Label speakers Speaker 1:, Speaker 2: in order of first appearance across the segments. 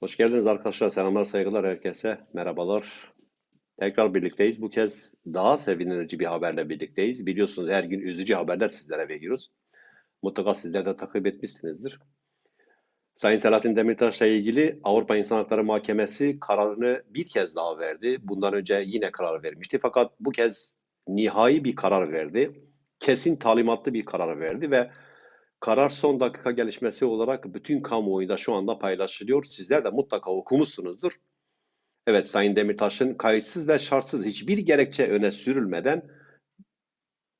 Speaker 1: Hoş geldiniz arkadaşlar. Selamlar, saygılar herkese. Merhabalar. Tekrar birlikteyiz. Bu kez daha sevindirici bir haberle birlikteyiz. Biliyorsunuz her gün üzücü haberler sizlere veriyoruz. Mutlaka sizler de takip etmişsinizdir. Sayın Selahattin Demirtaş'la ilgili Avrupa İnsan Hakları Mahkemesi kararını bir kez daha verdi. Bundan önce yine karar vermişti. Fakat bu kez nihai bir karar verdi. Kesin talimatlı bir karar verdi ve Karar son dakika gelişmesi olarak bütün kamuoyunda şu anda paylaşılıyor. Sizler de mutlaka okumuşsunuzdur. Evet Sayın Demirtaş'ın kayıtsız ve şartsız hiçbir gerekçe öne sürülmeden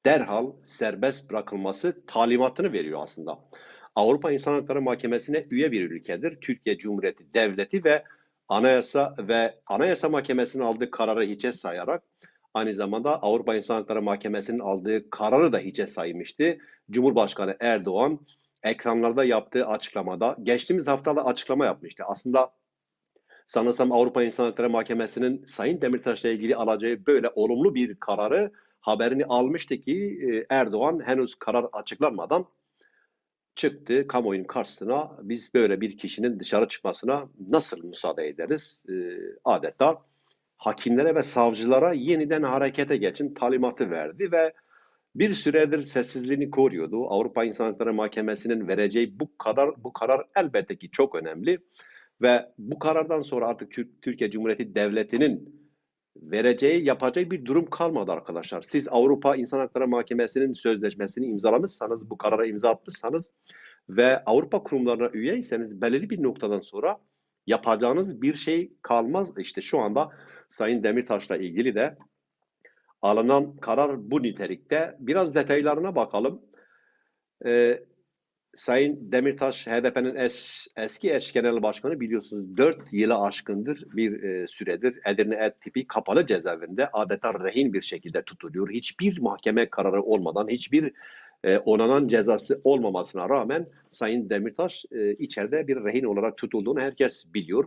Speaker 1: derhal serbest bırakılması talimatını veriyor aslında. Avrupa İnsan Hakları Mahkemesi'ne üye bir ülkedir. Türkiye Cumhuriyeti Devleti ve Anayasa ve Anayasa Mahkemesi'nin aldığı kararı hiçe sayarak aynı zamanda Avrupa İnsan Hakları Mahkemesi'nin aldığı kararı da hiçe saymıştı. Cumhurbaşkanı Erdoğan ekranlarda yaptığı açıklamada geçtiğimiz haftada açıklama yapmıştı. Aslında sanırsam Avrupa İnsan Hakları Mahkemesi'nin Sayın Demirtaş'la ilgili alacağı böyle olumlu bir kararı haberini almıştı ki e, Erdoğan henüz karar açıklanmadan çıktı kamuoyunun karşısına biz böyle bir kişinin dışarı çıkmasına nasıl müsaade ederiz? E, adeta hakimlere ve savcılara yeniden harekete geçin talimatı verdi ve bir süredir sessizliğini koruyordu. Avrupa İnsan Hakları Mahkemesi'nin vereceği bu karar bu karar elbette ki çok önemli ve bu karardan sonra artık Türkiye Cumhuriyeti Devleti'nin vereceği, yapacağı bir durum kalmadı arkadaşlar. Siz Avrupa İnsan Hakları Mahkemesi'nin sözleşmesini imzalamışsanız, bu karara imza atmışsanız ve Avrupa kurumlarına üyeyseniz belirli bir noktadan sonra yapacağınız bir şey kalmaz. İşte şu anda Sayın Demirtaş'la ilgili de alınan karar bu nitelikte. Biraz detaylarına bakalım. Ee, Sayın Demirtaş HDP'nin es, eski eş genel başkanı biliyorsunuz 4 yılı aşkındır bir e, süredir Edirne Et tipi kapalı cezaevinde adeta rehin bir şekilde tutuluyor. Hiçbir mahkeme kararı olmadan, hiçbir e, onanan cezası olmamasına rağmen Sayın Demirtaş e, içeride bir rehin olarak tutulduğunu herkes biliyor.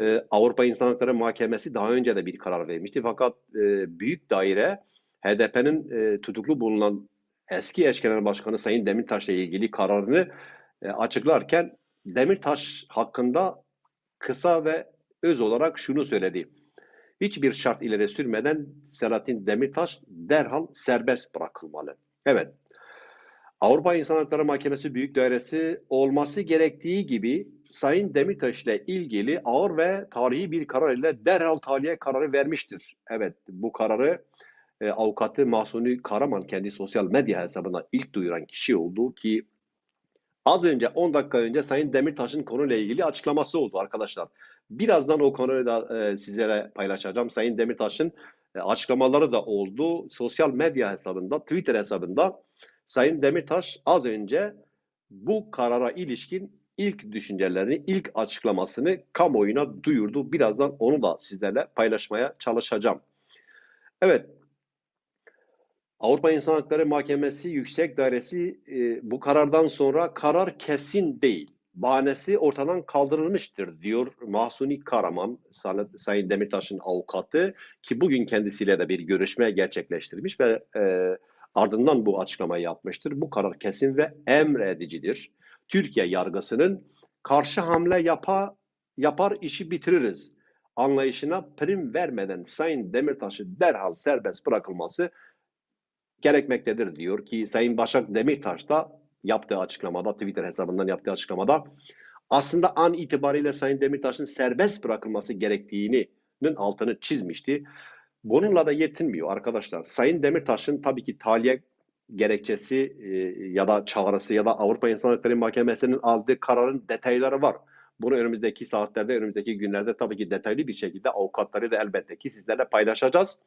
Speaker 1: E, Avrupa İnsan Hakları Mahkemesi daha önce de bir karar vermişti. Fakat e, büyük daire HDP'nin e, tutuklu bulunan eski eş genel başkanı Sayın Demirtaş ile ilgili kararını e, açıklarken Demirtaş hakkında kısa ve öz olarak şunu söyledi. Hiçbir şart ileri sürmeden Selahattin Demirtaş derhal serbest bırakılmalı. Evet, Avrupa İnsan Hakları Mahkemesi Büyük Dairesi olması gerektiği gibi Sayın Demirtaş ile ilgili ağır ve tarihi bir karar ile derhal tahliye kararı vermiştir. Evet bu kararı e, avukatı Mahsuni Karaman kendi sosyal medya hesabına ilk duyuran kişi oldu ki az önce 10 dakika önce Sayın Demirtaş'ın konuyla ilgili açıklaması oldu arkadaşlar. Birazdan o konuyu da e, sizlere paylaşacağım. Sayın Demirtaş'ın e, açıklamaları da oldu. Sosyal medya hesabında, Twitter hesabında Sayın Demirtaş az önce bu karara ilişkin ilk düşüncelerini, ilk açıklamasını kamuoyuna duyurdu. Birazdan onu da sizlerle paylaşmaya çalışacağım. Evet, Avrupa İnsan Hakları Mahkemesi Yüksek Dairesi e, bu karardan sonra karar kesin değil. Bahanesi ortadan kaldırılmıştır diyor Mahsuni Karaman, Sayın Demirtaş'ın avukatı ki bugün kendisiyle de bir görüşme gerçekleştirmiş ve e, ardından bu açıklamayı yapmıştır. Bu karar kesin ve emredicidir. Türkiye yargısının karşı hamle yapa, yapar işi bitiririz anlayışına prim vermeden Sayın Demirtaş'ı derhal serbest bırakılması gerekmektedir diyor ki Sayın Başak Demirtaş da yaptığı açıklamada Twitter hesabından yaptığı açıklamada aslında an itibariyle Sayın Demirtaş'ın serbest bırakılması gerektiğinin altını çizmişti. Bununla da yetinmiyor arkadaşlar. Sayın Demirtaş'ın tabii ki tahliye gerekçesi e, ya da çağrısı ya da Avrupa İnsan Hakları Mahkemesi'nin aldığı kararın detayları var. Bunu önümüzdeki saatlerde, önümüzdeki günlerde tabii ki detaylı bir şekilde avukatları da elbette ki sizlerle paylaşacağız.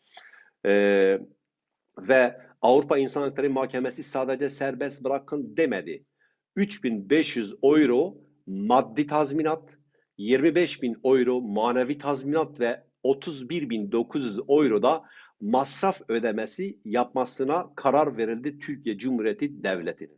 Speaker 1: Ee, ve Avrupa İnsan Hakları Mahkemesi sadece serbest bırakın demedi. 3500 euro maddi tazminat, 25 bin euro manevi tazminat ve 31.900 euro da masraf ödemesi yapmasına karar verildi Türkiye Cumhuriyeti Devleti'nin.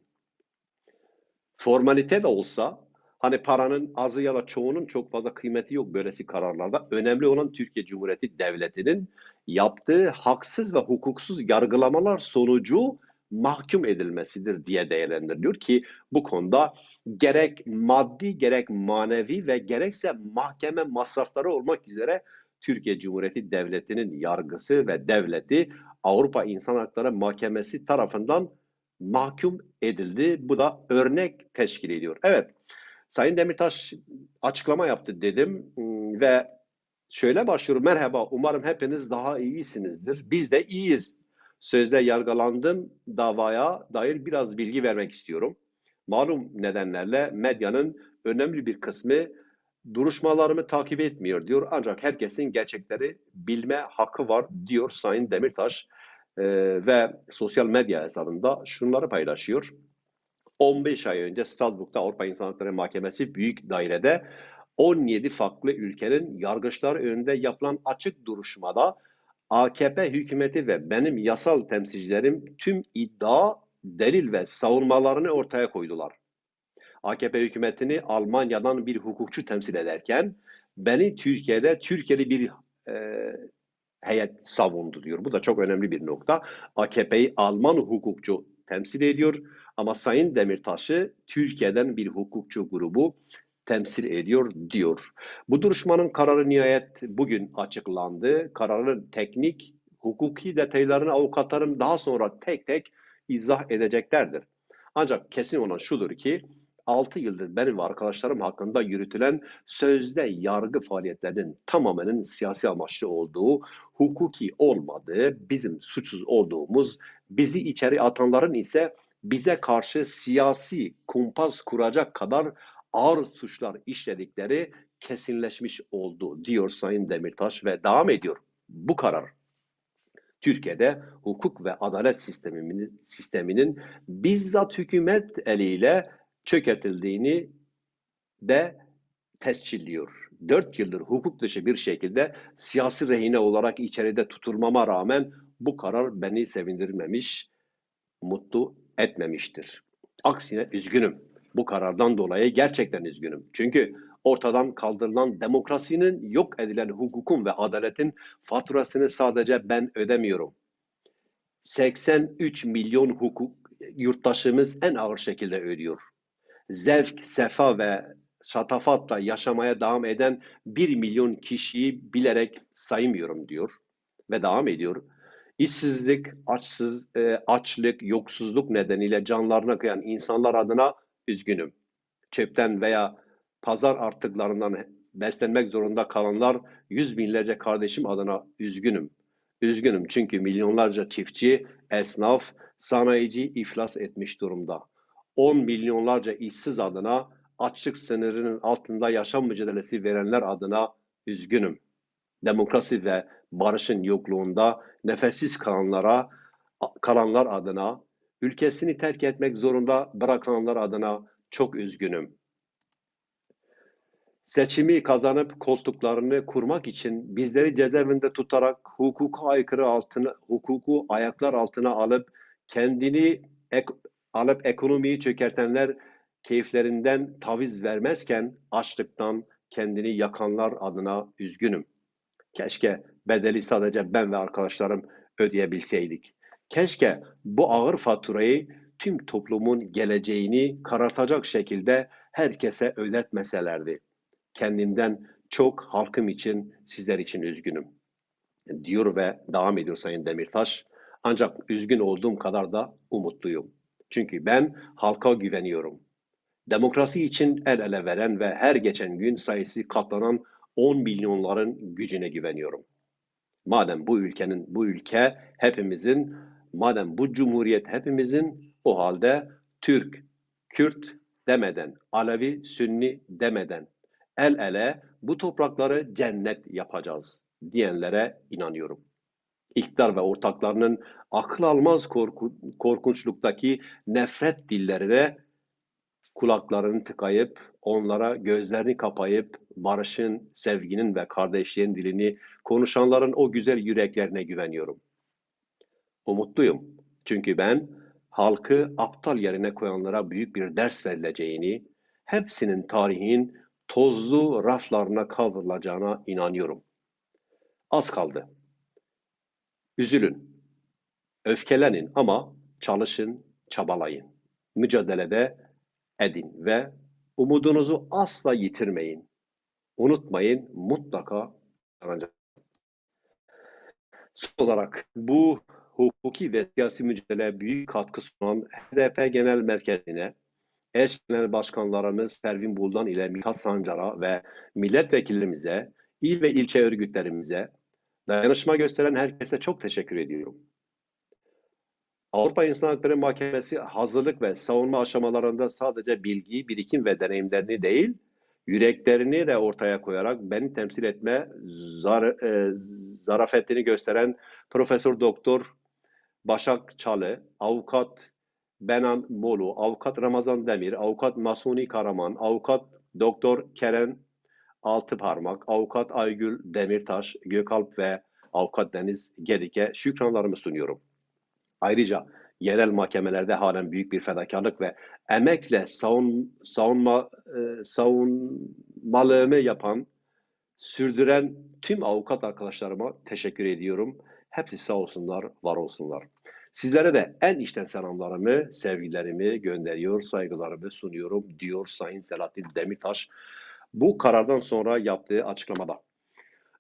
Speaker 1: Formalite de olsa hani paranın azı ya da çoğunun çok fazla kıymeti yok böylesi kararlarda. Önemli olan Türkiye Cumhuriyeti Devleti'nin yaptığı haksız ve hukuksuz yargılamalar sonucu mahkum edilmesidir diye değerlendiriliyor ki bu konuda gerek maddi gerek manevi ve gerekse mahkeme masrafları olmak üzere Türkiye Cumhuriyeti Devleti'nin yargısı ve devleti Avrupa İnsan Hakları Mahkemesi tarafından mahkum edildi. Bu da örnek teşkil ediyor. Evet, Sayın Demirtaş açıklama yaptı dedim Hmm, ve şöyle başlıyorum. Merhaba, umarım hepiniz daha iyisinizdir. Biz de iyiyiz. Sözde yargılandım davaya dair biraz bilgi vermek istiyorum. Malum nedenlerle medyanın önemli bir kısmı duruşmalarımı takip etmiyor diyor. Ancak herkesin gerçekleri bilme hakkı var diyor Sayın Demirtaş Ee, ve sosyal medya hesabında şunları paylaşıyor. 15 ay önce Strasbourg'da Avrupa İnsan Hakları Mahkemesi Büyük Daire'de 17 farklı ülkenin yargıçları önünde yapılan açık duruşmada AKP hükümeti ve benim yasal temsilcilerim tüm iddia, delil ve savunmalarını ortaya koydular. AKP hükümetini Almanya'dan bir hukukçu temsil ederken beni Türkiye'de Türkiye'li bir e, heyet savundu diyor. Bu da çok önemli bir nokta. AKP'yi Alman hukukçu temsil ediyor ama Sayın Demirtaş'ı Türkiye'den bir hukukçu grubu temsil ediyor diyor. Bu duruşmanın kararı nihayet bugün açıklandı. Kararın teknik, hukuki detaylarını avukatlarım daha sonra tek tek izah edeceklerdir. Ancak kesin olan şudur ki 6 yıldır benim ve arkadaşlarım hakkında yürütülen sözde yargı faaliyetlerinin tamamının siyasi amaçlı olduğu, hukuki olmadığı, bizim suçsuz olduğumuz, bizi içeri atanların ise bize karşı siyasi kumpas kuracak kadar ağır suçlar işledikleri kesinleşmiş oldu diyor Sayın Demirtaş ve devam ediyor. Bu karar Türkiye'de hukuk ve adalet sisteminin, sisteminin bizzat hükümet eliyle çökertildiğini de tescilliyor. Dört yıldır hukuk dışı bir şekilde siyasi rehine olarak içeride tutulmama rağmen bu karar beni sevindirmemiş, mutlu etmemiştir. Aksine üzgünüm. Bu karardan dolayı gerçekten üzgünüm. Çünkü ortadan kaldırılan demokrasinin yok edilen hukukun ve adaletin faturasını sadece ben ödemiyorum. 83 milyon hukuk yurttaşımız en ağır şekilde ödüyor. Zevk, sefa ve şatafatla yaşamaya devam eden 1 milyon kişiyi bilerek saymıyorum diyor ve devam ediyor. İşsizlik, açsız, e, açlık, yoksuzluk nedeniyle canlarına kıyan insanlar adına üzgünüm. Çöpten veya pazar artıklarından beslenmek zorunda kalanlar yüz binlerce kardeşim adına üzgünüm. Üzgünüm çünkü milyonlarca çiftçi, esnaf, sanayici iflas etmiş durumda. 10 milyonlarca işsiz adına, açlık sınırının altında yaşam mücadelesi verenler adına üzgünüm. Demokrasi ve barışın yokluğunda nefessiz kalanlara, kalanlar adına, ülkesini terk etmek zorunda bırakılanlar adına çok üzgünüm. Seçimi kazanıp koltuklarını kurmak için bizleri cezaevinde tutarak hukuka aykırı altına, hukuku ayaklar altına alıp kendini ek, alıp ekonomiyi çökertenler keyiflerinden taviz vermezken açlıktan kendini yakanlar adına üzgünüm. Keşke bedeli sadece ben ve arkadaşlarım ödeyebilseydik. Keşke bu ağır faturayı tüm toplumun geleceğini karartacak şekilde herkese ödetmeselerdi. Kendimden çok halkım için, sizler için üzgünüm. Diyor ve devam ediyor Sayın Demirtaş. Ancak üzgün olduğum kadar da umutluyum. Çünkü ben halka güveniyorum. Demokrasi için el ele veren ve her geçen gün sayısı katlanan 10 milyonların gücüne güveniyorum. Madem bu ülkenin, bu ülke hepimizin, madem bu cumhuriyet hepimizin, o halde Türk, Kürt demeden, Alevi, Sünni demeden el ele bu toprakları cennet yapacağız diyenlere inanıyorum. İktidar ve ortaklarının akıl almaz korku, korkunçluktaki nefret dillerine kulaklarını tıkayıp, onlara gözlerini kapayıp, barışın, sevginin ve kardeşliğin dilini konuşanların o güzel yüreklerine güveniyorum. Umutluyum. Çünkü ben halkı aptal yerine koyanlara büyük bir ders verileceğini, hepsinin tarihin tozlu raflarına kaldırılacağına inanıyorum. Az kaldı. Üzülün, öfkelenin ama çalışın, çabalayın. Mücadelede edin ve umudunuzu asla yitirmeyin. Unutmayın mutlaka. Son olarak bu hukuki ve siyasi mücadeleye büyük katkı sunan HDP Genel Merkezi'ne, eş genel başkanlarımız Pervin Buldan ile Mithat Sancar'a ve milletvekillerimize, il ve ilçe örgütlerimize, dayanışma gösteren herkese çok teşekkür ediyorum. Avrupa İnsan Hakları Mahkemesi hazırlık ve savunma aşamalarında sadece bilgi, birikim ve deneyimlerini değil, yüreklerini de ortaya koyarak beni temsil etme zar, e, zarafetini gösteren Profesör Doktor Başak Çalı, Avukat Benan Molu, Avukat Ramazan Demir, Avukat Masuni Karaman, Avukat Doktor Kerem Altıparmak, Avukat Aygül Demirtaş, Gökalp ve Avukat Deniz Gedik'e şükranlarımı sunuyorum. Ayrıca yerel mahkemelerde halen büyük bir fedakarlık ve emekle savun, savunma e, savunmalığımı yapan, sürdüren tüm avukat arkadaşlarıma teşekkür ediyorum. Hepsi sağ olsunlar, var olsunlar. Sizlere de en içten selamlarımı, sevgilerimi gönderiyor, saygılarımı sunuyorum diyor Sayın Selahattin Demirtaş bu karardan sonra yaptığı açıklamada.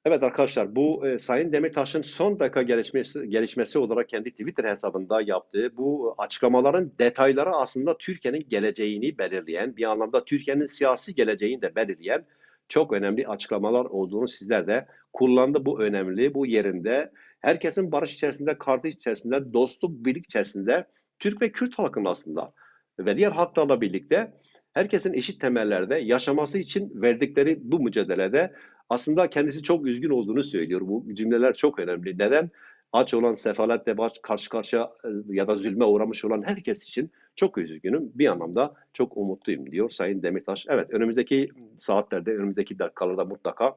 Speaker 1: Evet arkadaşlar bu e, Sayın Demirtaş'ın son dakika gelişmesi, gelişmesi olarak kendi Twitter hesabında yaptığı bu açıklamaların detayları aslında Türkiye'nin geleceğini belirleyen, bir anlamda Türkiye'nin siyasi geleceğini de belirleyen çok önemli açıklamalar olduğunu sizler de kullandı bu önemli, bu yerinde. Herkesin barış içerisinde, kardeş içerisinde, dostluk, birlik içerisinde Türk ve Kürt halkının aslında ve diğer halklarla birlikte herkesin eşit temellerde yaşaması için verdikleri bu mücadelede aslında kendisi çok üzgün olduğunu söylüyor. Bu cümleler çok önemli. Neden? Aç olan, sefaletle baş, karşı karşıya e, ya da zulme uğramış olan herkes için çok üzgünüm. Bir anlamda çok umutluyum diyor Sayın Demirtaş. Evet önümüzdeki saatlerde, önümüzdeki dakikalarda mutlaka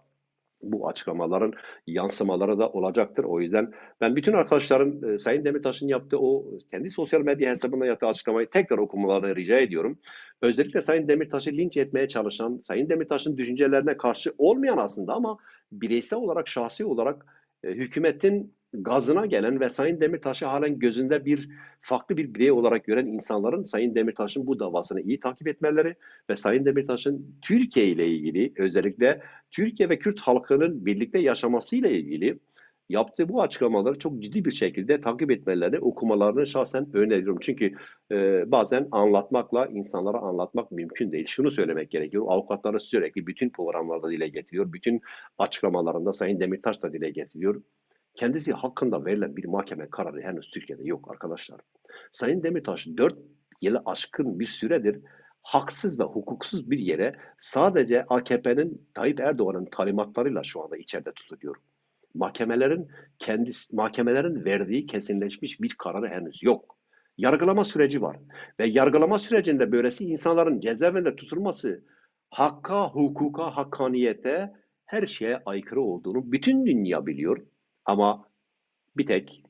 Speaker 1: bu açıklamaların yansımaları da olacaktır. O yüzden ben bütün arkadaşların e, Sayın Demirtaş'ın yaptığı o kendi sosyal medya hesabında yaptığı açıklamayı tekrar okumalarını rica ediyorum. Özellikle Sayın Demirtaş'ı linç etmeye çalışan, Sayın Demirtaş'ın düşüncelerine karşı olmayan aslında ama bireysel olarak, şahsi olarak e, hükümetin gazına gelen ve Sayın Demirtaş'ı halen gözünde bir farklı bir birey olarak gören insanların Sayın Demirtaş'ın bu davasını iyi takip etmeleri ve Sayın Demirtaş'ın Türkiye ile ilgili özellikle Türkiye ve Kürt halkının birlikte yaşaması ile ilgili yaptığı bu açıklamaları çok ciddi bir şekilde takip etmelerini, okumalarını şahsen öneriyorum. Çünkü e, bazen anlatmakla insanlara anlatmak mümkün değil. Şunu söylemek gerekiyor. Avukatları sürekli bütün programlarda dile getiriyor. Bütün açıklamalarında Sayın Demirtaş da dile getiriyor. Kendisi hakkında verilen bir mahkeme kararı henüz Türkiye'de yok arkadaşlar. Sayın Demirtaş 4 yılı aşkın bir süredir haksız ve hukuksuz bir yere sadece AKP'nin Tayyip Erdoğan'ın talimatlarıyla şu anda içeride tutuluyor. Mahkemelerin kendisi, mahkemelerin verdiği kesinleşmiş bir kararı henüz yok. Yargılama süreci var ve yargılama sürecinde böylesi insanların cezaevinde tutulması hakka, hukuka, hakkaniyete her şeye aykırı olduğunu bütün dünya biliyor. Ama bir tek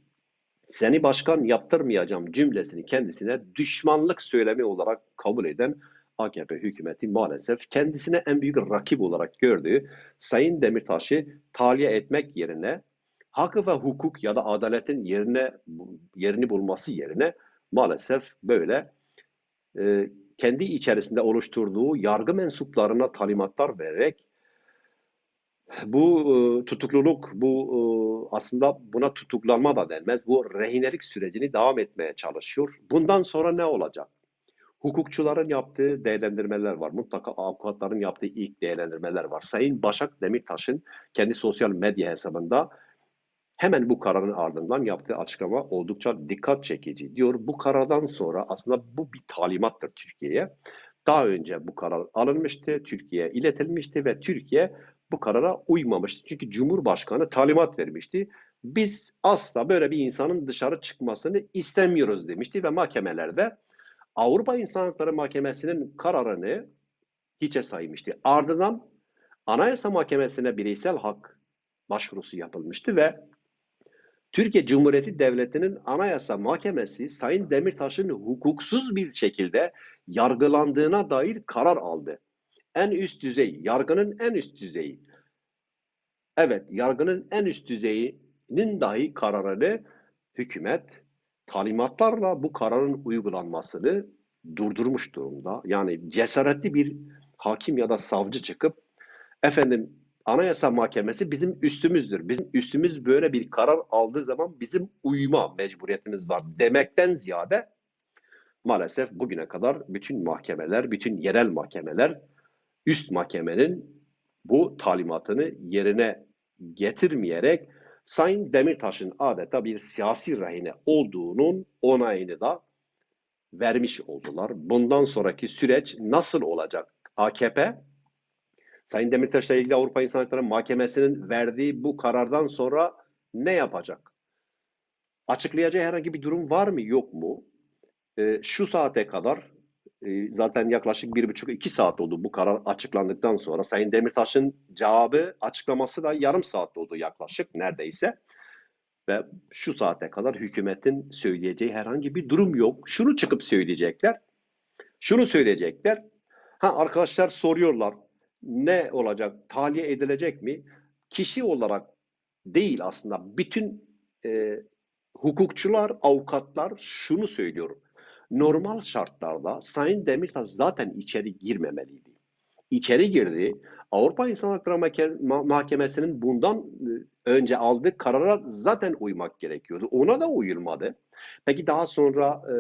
Speaker 1: seni başkan yaptırmayacağım cümlesini kendisine düşmanlık söylemi olarak kabul eden AKP hükümeti maalesef kendisine en büyük rakip olarak gördüğü Sayın Demirtaş'ı tahliye etmek yerine hakkı ve hukuk ya da adaletin yerine yerini bulması yerine maalesef böyle e, kendi içerisinde oluşturduğu yargı mensuplarına talimatlar vererek bu e, tutukluluk, bu e, aslında buna tutuklanma da denmez. Bu rehinelik sürecini devam etmeye çalışıyor. Bundan sonra ne olacak? Hukukçuların yaptığı değerlendirmeler var. Mutlaka avukatların yaptığı ilk değerlendirmeler var. Sayın Başak Demirtaş'ın kendi sosyal medya hesabında hemen bu kararın ardından yaptığı açıklama oldukça dikkat çekici. Diyor bu karardan sonra aslında bu bir talimattır Türkiye'ye. Daha önce bu karar alınmıştı, Türkiye'ye iletilmişti ve Türkiye bu karara uymamıştı. Çünkü Cumhurbaşkanı talimat vermişti. Biz asla böyle bir insanın dışarı çıkmasını istemiyoruz demişti ve mahkemelerde Avrupa İnsan Hakları Mahkemesi'nin kararını hiçe saymıştı. Ardından Anayasa Mahkemesi'ne bireysel hak başvurusu yapılmıştı ve Türkiye Cumhuriyeti Devleti'nin Anayasa Mahkemesi Sayın Demirtaş'ın hukuksuz bir şekilde yargılandığına dair karar aldı en üst düzey, yargının en üst düzeyi. Evet, yargının en üst düzeyinin dahi kararını hükümet talimatlarla bu kararın uygulanmasını durdurmuş durumda. Yani cesaretli bir hakim ya da savcı çıkıp efendim Anayasa Mahkemesi bizim üstümüzdür. Bizim üstümüz böyle bir karar aldığı zaman bizim uyma mecburiyetimiz var demekten ziyade maalesef bugüne kadar bütün mahkemeler, bütün yerel mahkemeler üst mahkemenin bu talimatını yerine getirmeyerek Sayın Demirtaş'ın adeta bir siyasi rehine olduğunun onayını da vermiş oldular. Bundan sonraki süreç nasıl olacak? AKP Sayın Demirtaş'la ilgili Avrupa İnsan Hakları Mahkemesi'nin verdiği bu karardan sonra ne yapacak? Açıklayacağı herhangi bir durum var mı yok mu? Ee, şu saate kadar e, zaten yaklaşık bir buçuk iki saat oldu bu karar açıklandıktan sonra. Sayın Demirtaş'ın cevabı açıklaması da yarım saat oldu yaklaşık neredeyse. Ve şu saate kadar hükümetin söyleyeceği herhangi bir durum yok. Şunu çıkıp söyleyecekler. Şunu söyleyecekler. Ha arkadaşlar soruyorlar ne olacak? Tahliye edilecek mi? Kişi olarak değil aslında. Bütün e, hukukçular, avukatlar şunu söylüyor. Normal şartlarda Sayın Demirtaş zaten içeri girmemeliydi. İçeri girdi. Avrupa İnsan Hakları Mahkemesi'nin bundan e, önce aldığı karara zaten uymak gerekiyordu. Ona da uyulmadı. Peki daha sonra e,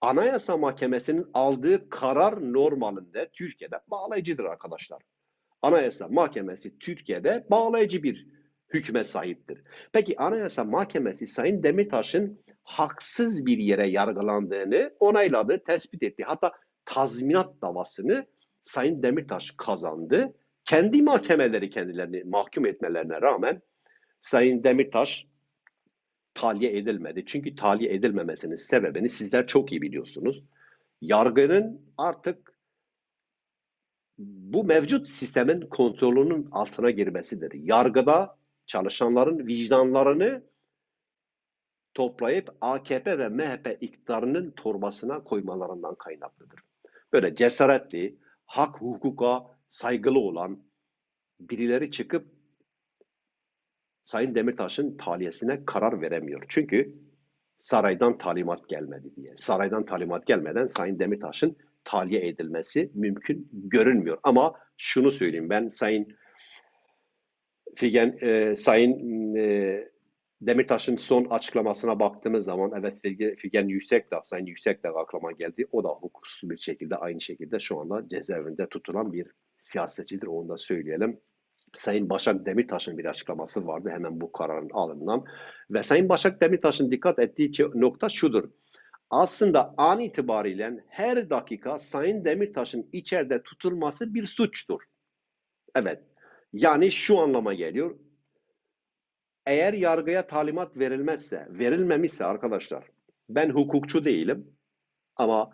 Speaker 1: Anayasa Mahkemesi'nin aldığı karar normalinde Türkiye'de bağlayıcıdır arkadaşlar. Anayasa Mahkemesi Türkiye'de bağlayıcı bir hükme sahiptir. Peki Anayasa Mahkemesi Sayın Demirtaş'ın haksız bir yere yargılandığını onayladı, tespit etti. Hatta tazminat davasını Sayın Demirtaş kazandı. Kendi mahkemeleri kendilerini mahkum etmelerine rağmen Sayın Demirtaş tahliye edilmedi. Çünkü tahliye edilmemesinin sebebini sizler çok iyi biliyorsunuz. Yargının artık bu mevcut sistemin kontrolünün altına girmesidir. Yargıda çalışanların vicdanlarını toplayıp AKP ve MHP iktidarının torbasına koymalarından kaynaklıdır. Böyle cesaretli, hak hukuka saygılı olan birileri çıkıp Sayın Demirtaş'ın taliyesine karar veremiyor. Çünkü saraydan talimat gelmedi diye. Saraydan talimat gelmeden Sayın Demirtaş'ın tahliye edilmesi mümkün görünmüyor. Ama şunu söyleyeyim ben Sayın Figen, e, Sayın e, Demirtaş'ın son açıklamasına baktığımız zaman evet Figen Yüksekdağ, Sayın Yüksekdağ aklıma geldi. O da hukuksuz bir şekilde aynı şekilde şu anda cezaevinde tutulan bir siyasetçidir. Onu da söyleyelim. Sayın Başak Demirtaş'ın bir açıklaması vardı hemen bu kararın alından. Ve Sayın Başak Demirtaş'ın dikkat ettiği nokta şudur. Aslında an itibariyle her dakika Sayın Demirtaş'ın içeride tutulması bir suçtur. Evet. Yani şu anlama geliyor. Eğer yargıya talimat verilmezse, verilmemişse arkadaşlar, ben hukukçu değilim ama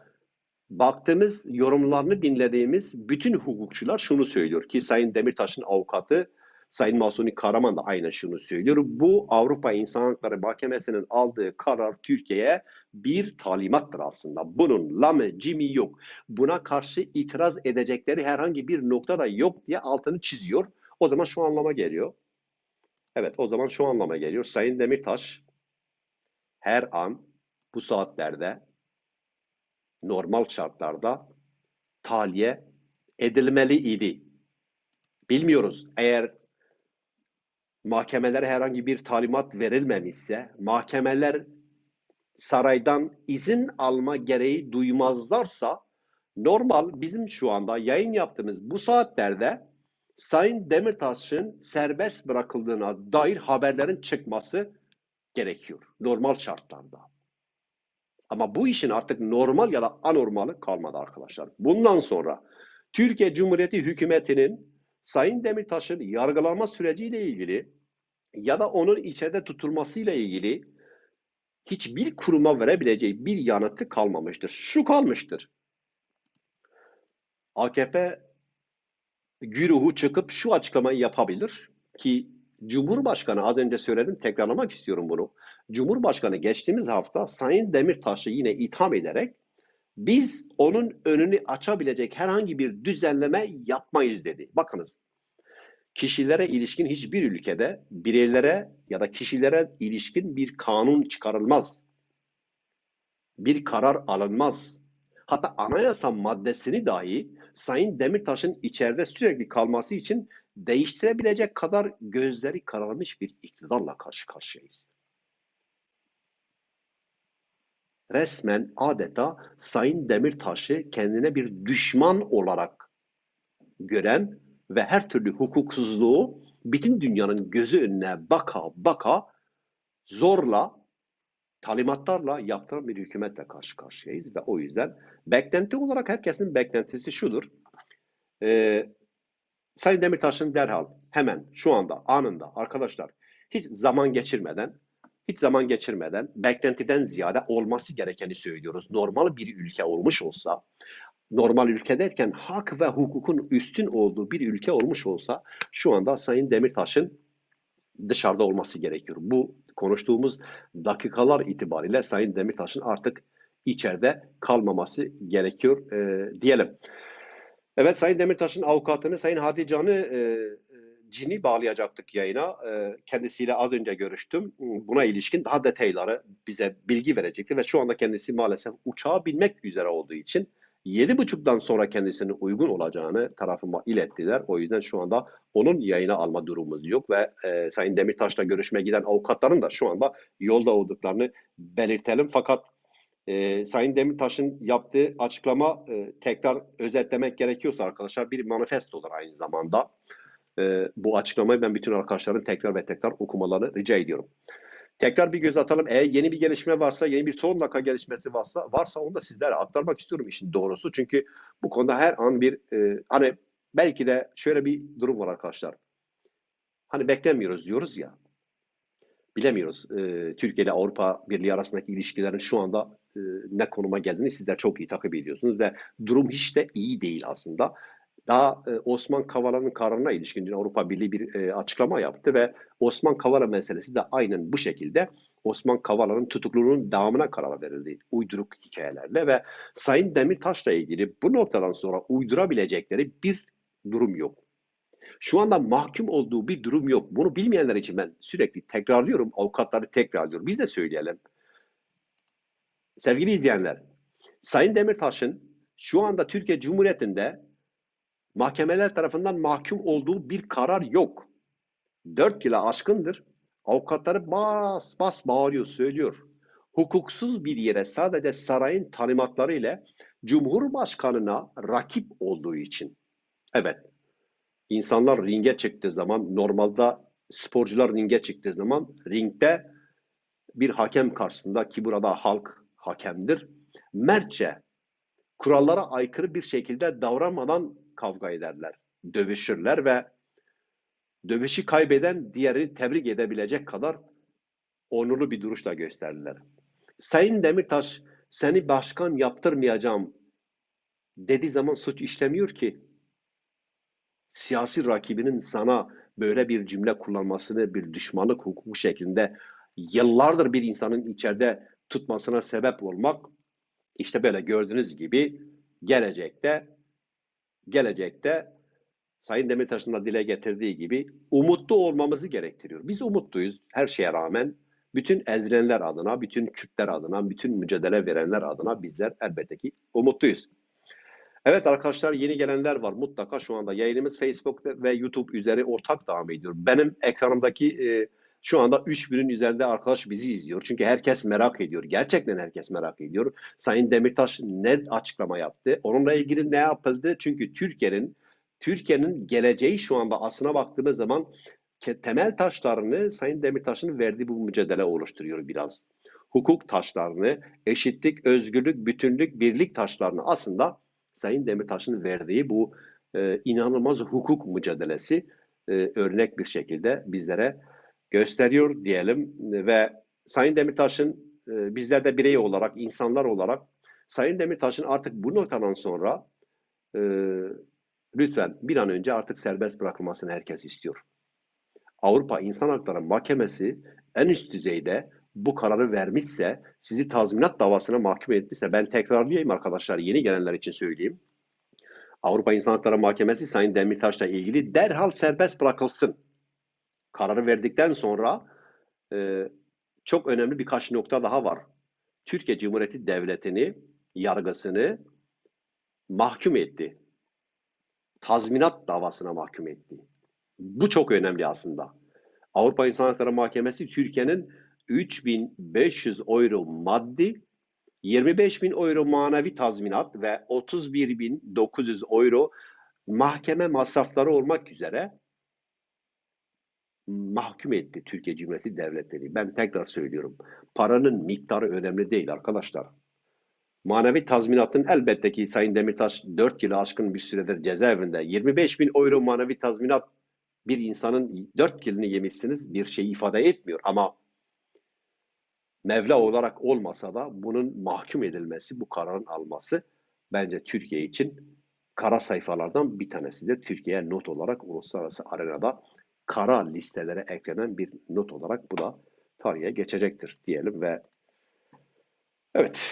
Speaker 1: baktığımız, yorumlarını dinlediğimiz bütün hukukçular şunu söylüyor ki Sayın Demirtaş'ın avukatı Sayın Masuni Karaman da aynen şunu söylüyor. Bu Avrupa İnsan Hakları Mahkemesi'nin aldığı karar Türkiye'ye bir talimattır aslında. Bunun lamı cimi yok. Buna karşı itiraz edecekleri herhangi bir nokta da yok diye altını çiziyor. O zaman şu anlama geliyor. Evet o zaman şu anlama geliyor. Sayın Demirtaş her an bu saatlerde normal şartlarda tahliye edilmeli idi. Bilmiyoruz. Eğer mahkemelere herhangi bir talimat verilmemişse, mahkemeler saraydan izin alma gereği duymazlarsa, normal bizim şu anda yayın yaptığımız bu saatlerde Sayın Demirtaş'ın serbest bırakıldığına dair haberlerin çıkması gerekiyor. Normal şartlarda. Ama bu işin artık normal ya da anormalı kalmadı arkadaşlar. Bundan sonra Türkiye Cumhuriyeti hükümetinin Sayın Demirtaş'ın yargılanma süreciyle ilgili ya da onun içeride tutulmasıyla ilgili hiçbir kuruma verebileceği bir yanıtı kalmamıştır. Şu kalmıştır. AKP güruhu çıkıp şu açıklamayı yapabilir ki Cumhurbaşkanı az önce söyledim tekrarlamak istiyorum bunu. Cumhurbaşkanı geçtiğimiz hafta Sayın Demirtaş'ı yine itham ederek biz onun önünü açabilecek herhangi bir düzenleme yapmayız dedi. Bakınız kişilere ilişkin hiçbir ülkede bireylere ya da kişilere ilişkin bir kanun çıkarılmaz. Bir karar alınmaz. hatta anayasa maddesini dahi Sayın Demirtaş'ın içeride sürekli kalması için değiştirebilecek kadar gözleri kararmış bir iktidarla karşı karşıyayız. Resmen adeta Sayın Demirtaş'ı kendine bir düşman olarak gören ve her türlü hukuksuzluğu bütün dünyanın gözü önüne baka baka zorla talimatlarla yaptıran bir hükümetle karşı karşıyayız ve o yüzden beklenti olarak herkesin beklentisi şudur. Ee, Sayın Demirtaş'ın derhal hemen şu anda anında arkadaşlar hiç zaman geçirmeden hiç zaman geçirmeden beklentiden ziyade olması gerekeni söylüyoruz. Normal bir ülke olmuş olsa normal ülke derken hak ve hukukun üstün olduğu bir ülke olmuş olsa şu anda Sayın Demirtaş'ın dışarıda olması gerekiyor. Bu konuştuğumuz dakikalar itibariyle Sayın Demirtaş'ın artık içeride kalmaması gerekiyor e, diyelim. Evet Sayın Demirtaş'ın avukatını Sayın Hadi Can'ı e, Cini bağlayacaktık yayına. E, kendisiyle az önce görüştüm. Buna ilişkin daha detayları bize bilgi verecekti ve şu anda kendisi maalesef uçağa binmek üzere olduğu için yedi buçuktan sonra kendisinin uygun olacağını tarafıma ilettiler. O yüzden şu anda onun yayına alma durumumuz yok ve e, Sayın Demirtaş'la görüşmeye giden avukatların da şu anda yolda olduklarını belirtelim. Fakat e, Sayın Demirtaş'ın yaptığı açıklama e, tekrar özetlemek gerekiyorsa arkadaşlar bir manifestodur aynı zamanda. E, bu açıklamayı ben bütün arkadaşların tekrar ve tekrar okumalarını rica ediyorum. Tekrar bir göz atalım. Eğer yeni bir gelişme varsa, yeni bir son dakika gelişmesi varsa, varsa onu da sizlere aktarmak istiyorum işin doğrusu. Çünkü bu konuda her an bir e, hani belki de şöyle bir durum var arkadaşlar. Hani beklemiyoruz diyoruz ya. Bilemiyoruz. E, Türkiye ile Avrupa Birliği arasındaki ilişkilerin şu anda e, ne konuma geldiğini sizler çok iyi takip ediyorsunuz ve durum hiç de iyi değil aslında. Daha e, Osman Kavala'nın kararına ilişkin Avrupa Birliği bir e, açıklama yaptı ve Osman Kavala meselesi de aynen bu şekilde Osman Kavala'nın tutukluluğunun devamına karar verildi uyduruk hikayelerle ve Sayın Demirtaş'la ilgili bu noktadan sonra uydurabilecekleri bir durum yok. Şu anda mahkum olduğu bir durum yok. Bunu bilmeyenler için ben sürekli tekrarlıyorum. Avukatları tekrarlıyorum. Biz de söyleyelim. Sevgili izleyenler, Sayın Demirtaş'ın şu anda Türkiye Cumhuriyeti'nde mahkemeler tarafından mahkum olduğu bir karar yok. Dört yıla aşkındır. Avukatları bas bas bağırıyor, söylüyor. Hukuksuz bir yere sadece sarayın talimatları ile Cumhurbaşkanına rakip olduğu için. Evet, insanlar ringe çıktığı zaman, normalde sporcular ringe çıktığı zaman ringde bir hakem karşısında ki burada halk hakemdir. Mertçe kurallara aykırı bir şekilde davranmadan kavga ederler, dövüşürler ve dövüşü kaybeden diğerini tebrik edebilecek kadar onurlu bir duruşla gösterirler. Sayın Demirtaş seni başkan yaptırmayacağım dediği zaman suç işlemiyor ki. Siyasi rakibinin sana böyle bir cümle kullanmasını bir düşmanlık hukuku şeklinde yıllardır bir insanın içeride tutmasına sebep olmak işte böyle gördüğünüz gibi gelecekte gelecekte Sayın Demirtaş'ın da dile getirdiği gibi umutlu olmamızı gerektiriyor. Biz umutluyuz her şeye rağmen. Bütün ezilenler adına, bütün Kürtler adına, bütün mücadele verenler adına bizler elbette ki umutluyuz. Evet arkadaşlar yeni gelenler var. Mutlaka şu anda yayınımız Facebook ve YouTube üzeri ortak devam ediyor. Benim ekranımdaki e, şu anda 3000'in üzerinde arkadaş bizi izliyor. Çünkü herkes merak ediyor. Gerçekten herkes merak ediyor. Sayın Demirtaş ne açıklama yaptı? Onunla ilgili ne yapıldı? Çünkü Türkiye'nin Türkiye'nin geleceği şu anda aslına baktığımız zaman temel taşlarını Sayın Demirtaş'ın verdiği bu mücadele oluşturuyor biraz. Hukuk taşlarını, eşitlik, özgürlük, bütünlük, birlik taşlarını aslında Sayın Demirtaş'ın verdiği bu e, inanılmaz hukuk mücadelesi e, örnek bir şekilde bizlere gösteriyor diyelim ve Sayın Demirtaş'ın e, bizler de birey olarak, insanlar olarak Sayın Demirtaş'ın artık bu noktadan sonra e, lütfen bir an önce artık serbest bırakılmasını herkes istiyor. Avrupa İnsan Hakları Mahkemesi en üst düzeyde bu kararı vermişse, sizi tazminat davasına mahkum etmişse, ben tekrarlayayım arkadaşlar, yeni gelenler için söyleyeyim. Avrupa İnsan Hakları Mahkemesi Sayın Demirtaş'la ilgili derhal serbest bırakılsın kararı verdikten sonra e, çok önemli birkaç nokta daha var. Türkiye Cumhuriyeti Devleti'ni, yargısını mahkum etti. Tazminat davasına mahkum etti. Bu çok önemli aslında. Avrupa İnsan Hakları Mahkemesi Türkiye'nin 3500 euro maddi, 25 bin euro manevi tazminat ve 31.900 euro mahkeme masrafları olmak üzere mahkum etti Türkiye Cumhuriyeti Devletleri. Ben tekrar söylüyorum. Paranın miktarı önemli değil arkadaşlar. Manevi tazminatın elbette ki Sayın Demirtaş 4 yılı aşkın bir süredir cezaevinde. 25 bin euro manevi tazminat bir insanın 4 yılını yemişsiniz bir şey ifade etmiyor. Ama Mevla olarak olmasa da bunun mahkum edilmesi, bu kararın alması bence Türkiye için kara sayfalardan bir tanesidir. Türkiye'ye not olarak uluslararası arenada kara listelere eklenen bir not olarak bu da tarihe geçecektir diyelim ve evet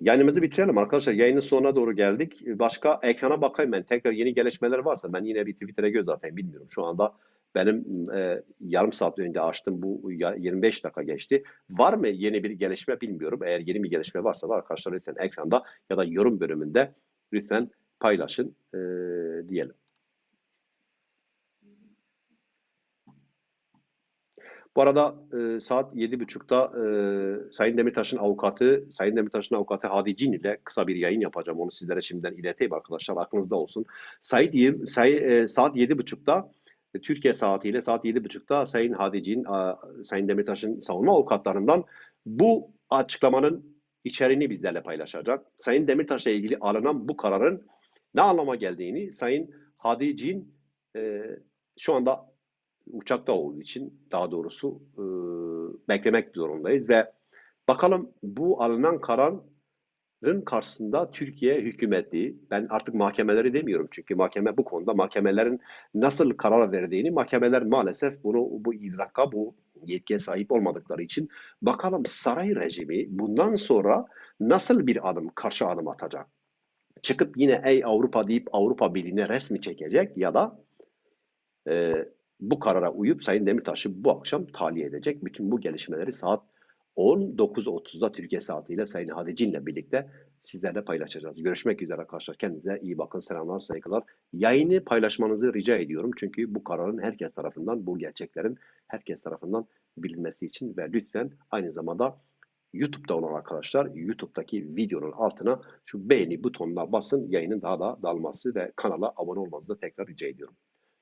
Speaker 1: Yayınımızı bitirelim arkadaşlar. Yayının sonuna doğru geldik. Başka ekrana bakayım ben. Tekrar yeni gelişmeler varsa ben yine bir Twitter'a göz atayım. Bilmiyorum. Şu anda benim e, yarım saat önce açtım. Bu 25 dakika geçti. Var mı yeni bir gelişme bilmiyorum. Eğer yeni bir gelişme varsa da arkadaşlar lütfen ekranda ya da yorum bölümünde lütfen paylaşın e, diyelim. Bu arada e, saat 7.30'da e, Sayın Demirtaş'ın avukatı, Sayın Demirtaş'ın avukatı Hadi Cin ile kısa bir yayın yapacağım. Onu sizlere şimdiden ileteyim arkadaşlar. Aklınızda olsun. Sayın, say, e, saat 7.30'da e, Türkiye saatiyle saat 7.30'da Sayın Hadi Cin, a, Sayın Demirtaş'ın savunma avukatlarından bu açıklamanın içeriğini bizlerle paylaşacak. Sayın Demirtaş'la ilgili alınan bu kararın ne anlama geldiğini Sayın Hadi Cin e, şu anda uçakta olduğu için daha doğrusu e, beklemek zorundayız ve bakalım bu alınan kararın karşısında Türkiye hükümeti, ben artık mahkemeleri demiyorum çünkü mahkeme bu konuda mahkemelerin nasıl karar verdiğini mahkemeler maalesef bunu bu idraka, bu yetkiye sahip olmadıkları için bakalım saray rejimi bundan sonra nasıl bir adım, karşı adım atacak? Çıkıp yine ey Avrupa deyip Avrupa Birliği'ne resmi çekecek ya da e, bu karara uyup Sayın Demirtaş'ı bu akşam tahliye edecek. Bütün bu gelişmeleri saat 19.30'da Türkiye saatiyle Sayın Hadici ile birlikte sizlerle paylaşacağız. Görüşmek üzere arkadaşlar. Kendinize iyi bakın. Selamlar, saygılar. Yayını paylaşmanızı rica ediyorum. Çünkü bu kararın herkes tarafından, bu gerçeklerin herkes tarafından bilinmesi için ve lütfen aynı zamanda YouTube'da olan arkadaşlar YouTube'daki videonun altına şu beğeni butonuna basın. Yayının daha da dalması ve kanala abone olmanızı da tekrar rica ediyorum.